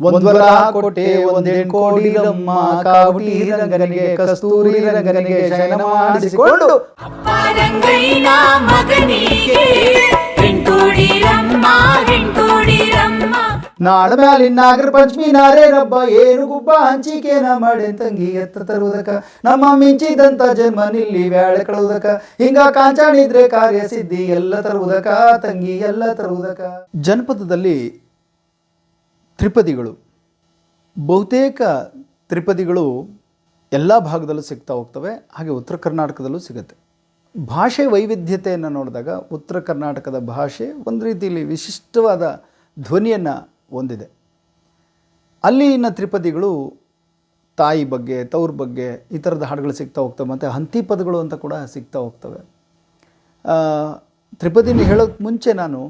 ಒಂದ್ವರ ಕೊಟ್ಟೆ ಒಂದೆಣ್ ಕೋಡಿರಮ್ಮ ಕಾವುಟಿ ರಂಗನಿಗೆ ಕಸ್ತೂರಿ ರಂಗನಿಗೆ ಶಯನ ಮಾಡಿಸಿಕೊಂಡು ನಾಡ ಮ್ಯಾಲಿನ ನಾಗರ ಪಂಚಮಿ ನಾರೇ ರಬ್ಬ ಏನು ಗುಬ್ಬ ಹಂಚಿಕೆನ ಮಾಡೆ ತಂಗಿ ಎತ್ತ ತರುವುದಕ್ಕ ನಮ್ಮ ಮಿಂಚಿದಂತ ಜನ್ಮ ನಿಲ್ಲಿ ವ್ಯಾಳೆ ಕಳುವುದಕ್ಕ ಹಿಂಗ ಕಾಂಚಾಣಿದ್ರೆ ಕಾರ್ಯ ಸಿದ್ಧಿ ಎಲ್ಲ ತರುವುದಕ್ಕ ತಂಗಿ ಎಲ್ಲ ತರುವುದಕ್ಕ ಜನಪದದಲ್ಲಿ ತ್ರಿಪದಿಗಳು. ಬಹುತೇಕ ತ್ರಿಪದಿಗಳು ಎಲ್ಲ ಭಾಗದಲ್ಲೂ ಸಿಗ್ತಾ ಹೋಗ್ತವೆ, ಹಾಗೆ ಉತ್ತರ ಕರ್ನಾಟಕದಲ್ಲೂ ಸಿಗುತ್ತೆ. ಭಾಷೆ ವೈವಿಧ್ಯತೆಯನ್ನು ನೋಡಿದಾಗ ಉತ್ತರ ಕರ್ನಾಟಕದ ಭಾಷೆ ಒಂದು ರೀತಿಯಲ್ಲಿ ವಿಶಿಷ್ಟವಾದ ಧ್ವನಿಯನ್ನು ಹೊಂದಿದೆ. ಅಲ್ಲಿನ ತ್ರಿಪದಿಗಳು ತಾಯಿ ಬಗ್ಗೆ, ತವ್ರ ಬಗ್ಗೆ ಈ ಥರದ ಹಾಡುಗಳು ಸಿಗ್ತಾ ಹೋಗ್ತವೆ, ಮತ್ತು ಹಂತಿ ಪದಗಳು ಅಂತ ಕೂಡ ಸಿಗ್ತಾ ಹೋಗ್ತವೆ. ತ್ರಿಪದಿನ ಹೇಳೋಕ್ಕೆ ಮುಂಚೆ ನಾನು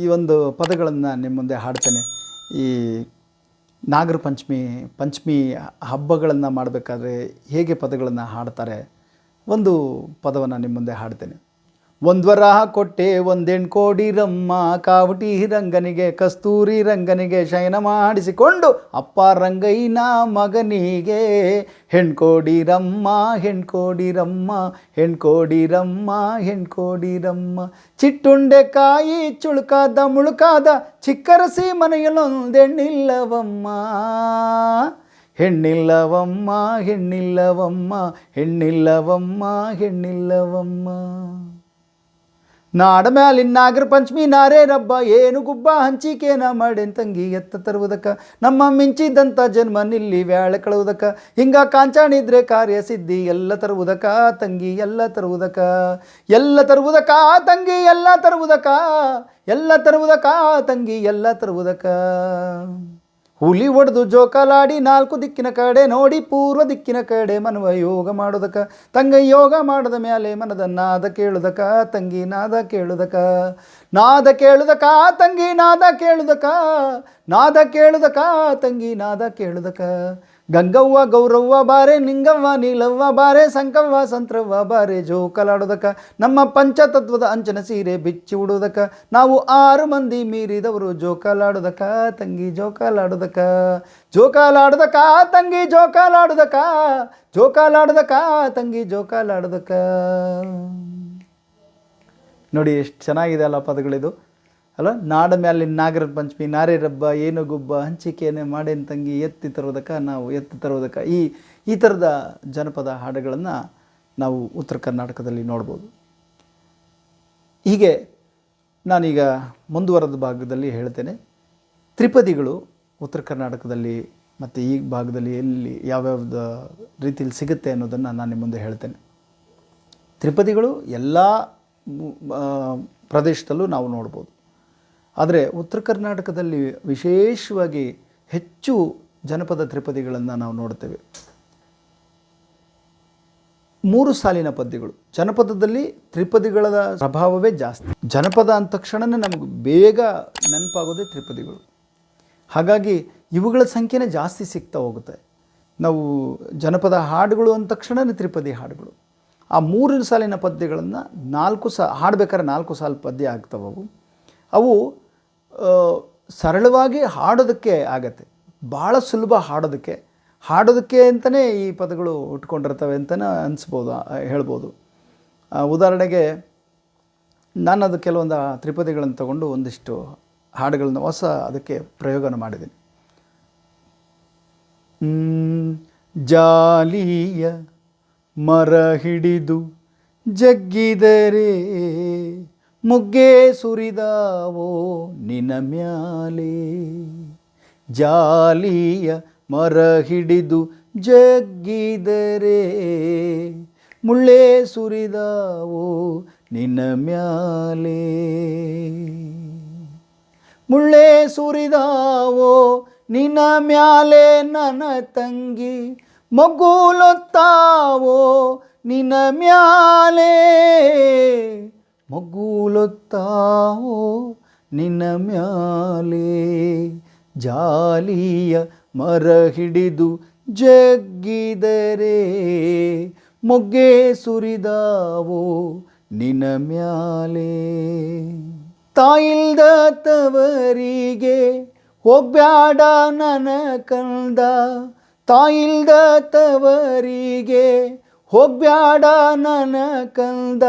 ಈ ಒಂದು ಪದಗಳನ್ನು ನಿಮ್ಮ ಮುಂದೆ ಹಾಡ್ತೇನೆ. ಈ ನಾಗರ ಪಂಚಮಿ ಪಂಚಮಿ ಹಬ್ಬಗಳನ್ನು ಮಾಡಬೇಕಾದ್ರೆ ಹೇಗೆ ಪದಗಳನ್ನು ಹಾಡ್ತಾರೆ? ಒಂದು ಪದವನ್ನು ನಿಮ್ಮ ಮುಂದೆ ಹಾಡ್ತೇನೆ. ಒಂದ್ವರ ಕೊಟ್ಟೆ ಒಂದೆಣ್ ಕೋಡಿರಮ್ಮ ಕಾವಟಿ ರಂಗನಿಗೆ ಕಸ್ತೂರಿ ರಂಗನಿಗೆ ಶಯನ ಮಾಡಿಸಿಕೊಂಡು ಅಪ್ಪ ರಂಗಯ್ಯನ ಮಗನಿಗೆ ಹೆಣ್ಕೋಡಿರಮ್ಮ ಹೆಣ್ಕೋಡಿರಮ್ಮ ಹೆಣ್ಕೋಡಿರಮ್ಮ ಹೆಣ್ಕೋಡಿರಮ್ಮ ಚಿಟ್ಟುಂಡೆ ಕಾಯಿ ಚುಳುಕಾದ ಮುಳುಕಾದ ಚಿಕ್ಕರಸಿ ಮನೆಯಲ್ಲೊಂದೆಣ್ಣಿಲ್ಲವಮ್ಮ ಹೆಣ್ಣಿಲ್ಲವಮ್ಮ ಹೆಣ್ಣಿಲ್ಲವಮ್ಮ ಹೆಣ್ಣಿಲ್ಲವಮ್ಮ ಹೆಣ್ಣಿಲ್ಲವಮ್ಮ ನಾಡ ಮ್ಯಾಲಿನ್ನಾಗ್ರ ಪಂಚಮಿ ನಾರೇ ರಬ್ಬ ಏನು ಗುಬ್ಬ ಹಂಚಿಕೇನ ಮಾಡೇನ್ ತಂಗಿ ಎತ್ತ ತರುವುದಕ್ಕ? ನಮ್ಮ ಮಿಂಚಿದಂತ ಜನ್ಮ ನಿಲ್ಲಿ ವ್ಯಾಳೆ ಕಳುವುದಕ್ಕ? ಹಿಂಗ ಕಾಂಚಾಣಿದ್ರೆ ಕಾರ್ಯ ಸಿದ್ಧಿ ಎಲ್ಲ ತರುವುದಕ್ಕ? ತಂಗಿ ಎಲ್ಲ ತರುವುದಕ್ಕ? ಎಲ್ಲ ತರುವುದಕ್ಕ? ತಂಗಿ ಎಲ್ಲ ತರುವುದಕ್ಕ? ಎಲ್ಲ ತರುವುದಕ್ಕ? ತಂಗಿ ಎಲ್ಲ ತರುವುದಕ್ಕ? ಹುಲಿ ಒಡೆದು ಜೋಕಾಲಾಡಿ ನಾಲ್ಕು ದಿಕ್ಕಿನ ಕಡೆ ನೋಡಿ ಪೂರ್ವ ದಿಕ್ಕಿನ ಕಡೆ ಮನವ ಯೋಗ ಮಾಡೋದಕ್ಕ ತಂಗ ಯೋಗ ಮಾಡದ ಮ್ಯಾಲೆ ಮನದ ನಾದ ಕೇಳುದಕ, ತಂಗಿ ನಾದ ಕೇಳುದಕ. ನಾದ ಕೇಳುದಕ, ತಂಗಿ ನಾದ ಕೇಳುದಕ. ನಾದ ಕೇಳುದಕ, ತಂಗಿ ನಾದ ಕೇಳುದಕ. ಗಂಗವ್ವ ಗೌರವ್ವ ಬಾರೆ, ನಿಂಗವ್ವ ನೀಲವ್ವ ಬಾರೆ, ಸಂಕವ್ವ ಸಂತ್ರವ್ವ ಬಾರೆ, ಜೋಕಲಾಡೋದಕ, ನಮ್ಮ ಪಂಚತತ್ವದ ಅಂಚನ ಸೀರೆ ಬಿಚ್ಚಿ ಉಡೋದಕ್ಕ ನಾವು ಆರು ಮಂದಿ ಮೀರಿದವರು ಜೋಕಾಲಾಡೋದಕ್ಕ ತಂಗಿ ಜೋಕಾಲಾಡೋದಕ್ಕ ಜೋಕಾಲಾಡೋದಕ್ಕ ತಂಗಿ ಜೋಕಾಲಾಡೋದಕ್ಕ ಜೋಕಾಲಾಡೋದಕ್ಕ ತಂಗಿ ಜೋಕಾಲಾಡೋದಕ್ಕ ನೋಡಿ, ಎಷ್ಟು ಚೆನ್ನಾಗಿದೆ ಅಲ್ಲ ಪದಗಳಿದು. ಅಲ್ಲ, ನಾಡ ಮ್ಯಾಲಿನ ನಾಗರ ಪಂಚಮಿ ನಾರೇರಬ್ಬ ಏನು ಗುಬ್ಬ, ಹಂಚಿಕೆಯನ್ನೇ ಮಾಡೇನು ತಂಗಿ ಎತ್ತಿ ತರುವುದಕ್ಕೆ ನಾವು ಎತ್ತಿ ತರುವುದಕ್ಕೆ. ಈ ಈ ಥರದ ಜನಪದ ಹಾಡುಗಳನ್ನು ನಾವು ಉತ್ತರ ಕರ್ನಾಟಕದಲ್ಲಿ ನೋಡ್ಬೋದು. ಹೀಗೆ ನಾನೀಗ ಮುಂದುವರೆದ ಭಾಗದಲ್ಲಿ ಹೇಳ್ತೇನೆ. ತ್ರಿಪದಿಗಳು ಉತ್ತರ ಕರ್ನಾಟಕದಲ್ಲಿ ಮತ್ತು ಈ ಭಾಗದಲ್ಲಿ ಎಲ್ಲಿ ಯಾವ್ಯಾವ್ದು ರೀತಿಯಲ್ಲಿ ಸಿಗುತ್ತೆ ಅನ್ನೋದನ್ನು ನಾನು ನಿಮ್ಮ ಮುಂದೆ ಹೇಳ್ತೇನೆ. ತ್ರಿಪದಿಗಳು ಎಲ್ಲ ಪ್ರದೇಶದಲ್ಲೂ ನಾವು ನೋಡ್ಬೋದು. ಆದರೆ ಉತ್ತರ ಕರ್ನಾಟಕದಲ್ಲಿ ವಿಶೇಷವಾಗಿ ಹೆಚ್ಚು ಜನಪದ ತ್ರಿಪದಿಗಳನ್ನು ನಾವು ನೋಡ್ತೇವೆ. ಮೂರು ಸಾಲಿನ ಪದ್ಯಗಳು. ಜನಪದದಲ್ಲಿ ತ್ರಿಪದಿಗಳ ಪ್ರಭಾವವೇ ಜಾಸ್ತಿ. ಜನಪದ ಅಂದ ತಕ್ಷಣನೇ ನಮಗೆ ಬೇಗ ನೆನಪಾಗೋದೇ ತ್ರಿಪದಿಗಳು. ಹಾಗಾಗಿ ಇವುಗಳ ಸಂಖ್ಯೆನೇ ಜಾಸ್ತಿ ಸಿಗ್ತಾ ಹೋಗುತ್ತೆ. ನಾವು ಜನಪದ ಹಾಡುಗಳು ಅಂದ ತಕ್ಷಣನೇ ತ್ರಿಪದಿ ಹಾಡುಗಳು. ಆ ಮೂರು ಸಾಲಿನ ಪದ್ಯಗಳನ್ನು ನಾಲ್ಕು ಸಾ ಹಾಡ್ಬೇಕಾದ್ರೆ ನಾಲ್ಕು ಸಾಲು ಪದ್ಯ ಆಗ್ತವೆ ಅವು ಸರಳವಾಗಿ ಹಾಡೋದಕ್ಕೆ ಆಗತ್ತೆ. ಭಾಳ ಸುಲಭ ಹಾಡೋದಕ್ಕೆ. ಹಾಡೋದಕ್ಕೆ ಅಂತಲೇ ಈ ಪದಗಳು ಉಟ್ಕೊಂಡಿರ್ತವೆ ಅಂತಲೇ ಅನಿಸ್ಬೋದು ಹೇಳ್ಬೋದು. ಉದಾಹರಣೆಗೆ ನಾನು ಅದು ಕೆಲವೊಂದು ತ್ರಿಪದಿಗಳನ್ನು ತಗೊಂಡು ಒಂದಿಷ್ಟು ಹಾಡುಗಳನ್ನ ಹೊಸ ಅದಕ್ಕೆ ಪ್ರಯೋಗನ ಮಾಡಿದ್ದೀನಿ. ಜಾಲಿಯ ಮರ ಹಿಡಿದು ಜಗ್ಗಿದರೆ ಮುಗ್ಗೆ ಸುರಿದಾವೋ ನಿನ ಮ್ಯಾಲೆ. ಜಾಲಿಯ ಮರ ಹಿಡಿದು ಜಗ್ಗಿದರೆ ಮುಳ್ಳೆ ಸುರಿದಾವೋ ನಿನ ಮ್ಯಾಲೆ. ಮುಳ್ಳೆ ಸುರಿದಾವೋ ನಿನ್ನ ಮ್ಯಾಲೆ ನನ್ನ ತಂಗಿ ಮಗುಲೊತ್ತಾವೋ ನಿನ್ನ ಮ್ಯಾಲೆ. ಮಗ್ಗುಲೊತ್ತಾವೋ ನಿನ್ನ ಮ್ಯಾಲೆ? ಜಾಲಿಯ ಮರ ಹಿಡಿದು ಜಗ್ಗಿದರೆ ಮೊಗ್ಗೆ ಸುರಿದಾವೋ ನಿನ ಮ್ಯಾಲೆ? ತಾಯಿಲ್ದ ತವರಿಗೆ ಹೋಗ್ಬ್ಯಾಡ ನನ ಕಂದ. ತಾಯಿಲ್ದ ತವರಿಗೆ ಹೋಗ್ಬ್ಯಾಡ ನನ ಕಂದ.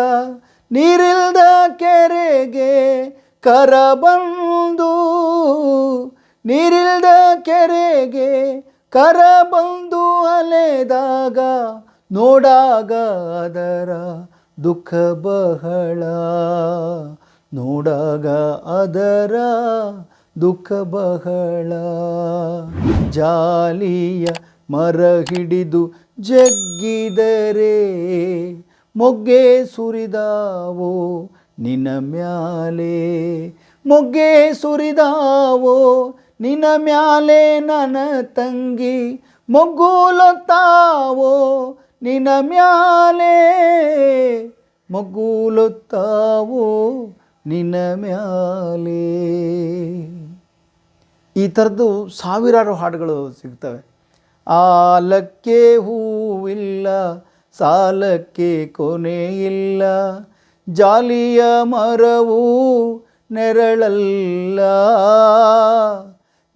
ನೀರಿಲ್ದ ಕೆರೆಗೆ ಕರ ಬಂದು, ನೀರಿಲ್ದ ಕೆರೆಗೆ ಕರ ಬಂದು ಅಲೆದಾಗ ನೋಡಾಗ ಅದರ ದುಃಖ ಬಹಳ. ನೋಡಾಗ ಅದರ ದುಃಖ ಬಹಳ. ಜಾಲಿಯ ಮರ ಹಿಡಿದು ಜಗ್ಗಿದರೆ ಮೊಗ್ಗೆ ಸುರಿದಾವೋ ನಿನ್ನ ಮ್ಯಾಲೆ? ಮೊಗ್ಗೆ ಸುರಿದಾವೋ ನಿನ್ನ ಮ್ಯಾಲೆ ನನ್ನ ತಂಗಿ? ಮೊಗ್ಗುಲೊತ್ತಾವೋ ನಿನ್ನ ಮ್ಯಾಲೆ? ಮೊಗ್ಗುಲೊತ್ತಾವೋ ನಿನ್ನ ಮ್ಯಾಲೆ? ಈ ಥರದ್ದು ಸಾವಿರಾರು ಹಾಡುಗಳು ಸಿಗ್ತವೆ. ಆಲಕ್ಕೆ ಹೂವಿಲ್ಲ ಸಾಲಕ್ಕೆ ಇಲ್ಲ ಜಾಲಿಯ ಮರವು ನೆರಳಲ್ಲ.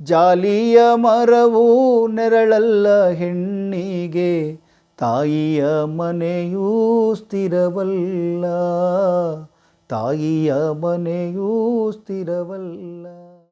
ಜಾಲಿಯ ಮರವು ನೆರಳಲ್ಲ. ಹೆಣ್ಣಿಗೆ ತಾಯಿಯ ಮನೆಯೂ ಸ್ಥಿರವಲ್ಲ. ತಾಯಿಯ ಮನೆಯೂ ಸ್ಥಿರವಲ್ಲ.